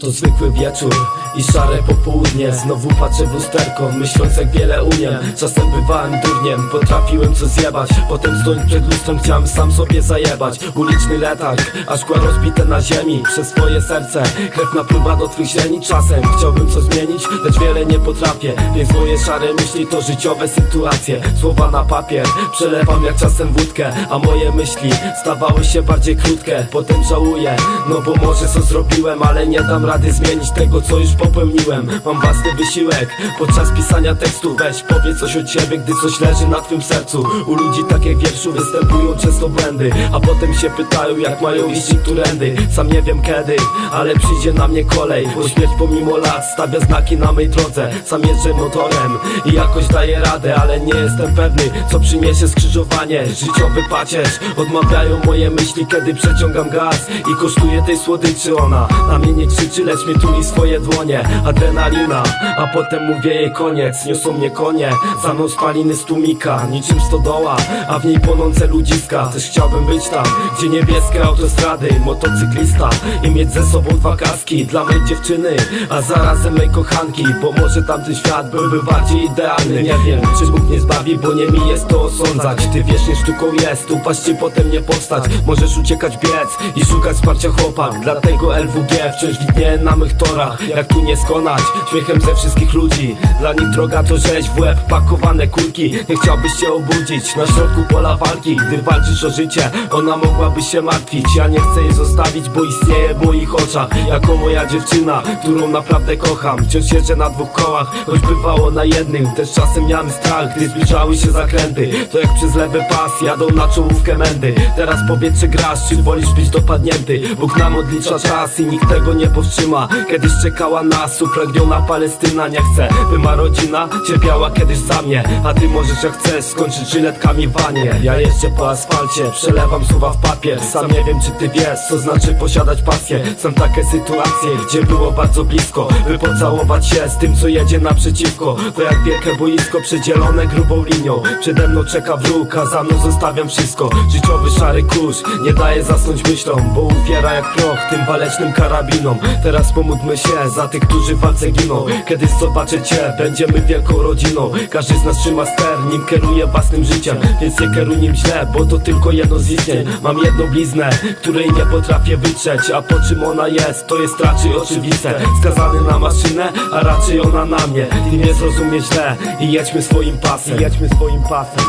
To zwykły wieczór i szare popołudnie. Znowu patrzę w lusterko, myśląc jak wiele umiem. Czasem bywałem durniem, potrafiłem coś zjebać. Potem stojąc przed lustrem chciałem sam sobie zajebać. Uliczny letarg, a szkła rozbite na ziemi. Przez swoje serce, krew napływa do twych źreni. Czasem chciałbym coś zmienić, lecz wiele nie potrafię. Więc moje szare myśli to życiowe sytuacje. Słowa na papier, przelewam jak czasem wódkę. A moje myśli stawały się bardziej krótkie. Potem żałuję, no bo może co zrobiłem Ale nie dam rady zmienić tego co już popełniłem. Mam własny wysiłek, podczas pisania tekstu Weź powiedz coś od siebie, gdy coś leży na twym sercu. U ludzi tak jak wierszu występują często błędy A potem się pytają jak mają iść którędy Sam nie wiem kiedy, ale przyjdzie na mnie kolej. Bo śmierć pomimo lat stawia znaki na mej drodze. Sam jeżdżę motorem i jakoś daję radę Ale nie jestem pewny co przyniesie skrzyżowanie. Życiowy pacierz, odmawiają moje myśli kiedy przeciągam gaz I kosztuje tej słodyczy ona. Na mnie nie krzyczy, lecz mnie tuli swoje dłonie. Adrenalina, a potem mówię jej koniec. Niosą mnie konie, za mną spaliny z tłumika. Niczym stodoła, a w niej płonące ludziska. Też chciałbym być tam, gdzie niebieskie autostrady. Motocyklista i mieć ze sobą dwa kaski Dla mej dziewczyny, a zarazem mej kochanki Bo może tamten świat byłby bardziej idealny. Nie wiem, czy Bóg nie zbawi, bo nie mi jest to osądzać. Ty wiecznie sztuką jest, upaść ci potem nie powstać. Możesz uciekać, biec i szukać wsparcia chłopak. Dlatego LWG wciąż na mych torach. Jak tu nie skonać, śmiechem ze wszystkich ludzi. Dla nich droga to rzeź w łeb, pakowane kulki. Nie chciałbyś się obudzić. Na środku pola walki. Gdy walczysz o życie, ona mogłaby się martwić. Ja nie chcę jej zostawić, bo istnieje w moich oczach. Jako moja dziewczyna, którą naprawdę kocham. Wciąż jeżdżę na dwóch kołach, choć bywało na jednym. Też czasem miałem strach, gdy zbliżały się zakręty. To jak przez lewy pas jadą na czołówkę mędy. Teraz powiedz czy grasz, czy wolisz być dopadnięty. Bóg nam odlicza czas i nikt tego nie powstrzyma Kiedyś czekała nas upragniona Palestyna. Nie chcę, by ma rodzina cierpiała kiedyś za mnie. A ty możesz jak chcesz skończyć żyletkami wanie. Ja jeżdżę po asfalcie, przelewam słowa w papier. Sam nie wiem czy ty wiesz, co znaczy posiadać pasję. Są takie sytuacje, gdzie było bardzo blisko By pocałować się z tym co jedzie naprzeciwko. To jak wielkie boisko przedzielone grubą linią. Przede mną czeka wróg, a za mną zostawiam wszystko. Życiowy szary kurz, nie daje zasnąć myślom Bo uwiera jak proch tym walecznym karabinom Teraz pomódlmy się za tych, którzy w walce giną. Kiedyś zobaczę cię, będziemy wielką rodziną. Każdy z nas trzyma ster, nim kieruje własnym życiem. Więc nie kieruj nim źle, bo to tylko jedno z istnień. Mam jedną bliznę, której nie potrafię wytrzeć. A po czym ona jest, to jest raczej oczywiste. Skazany na maszynę, a raczej ona na mnie. Ty nie zrozumie źle i jedźmy swoim pasem. Pasem, jedźmy swoim pasem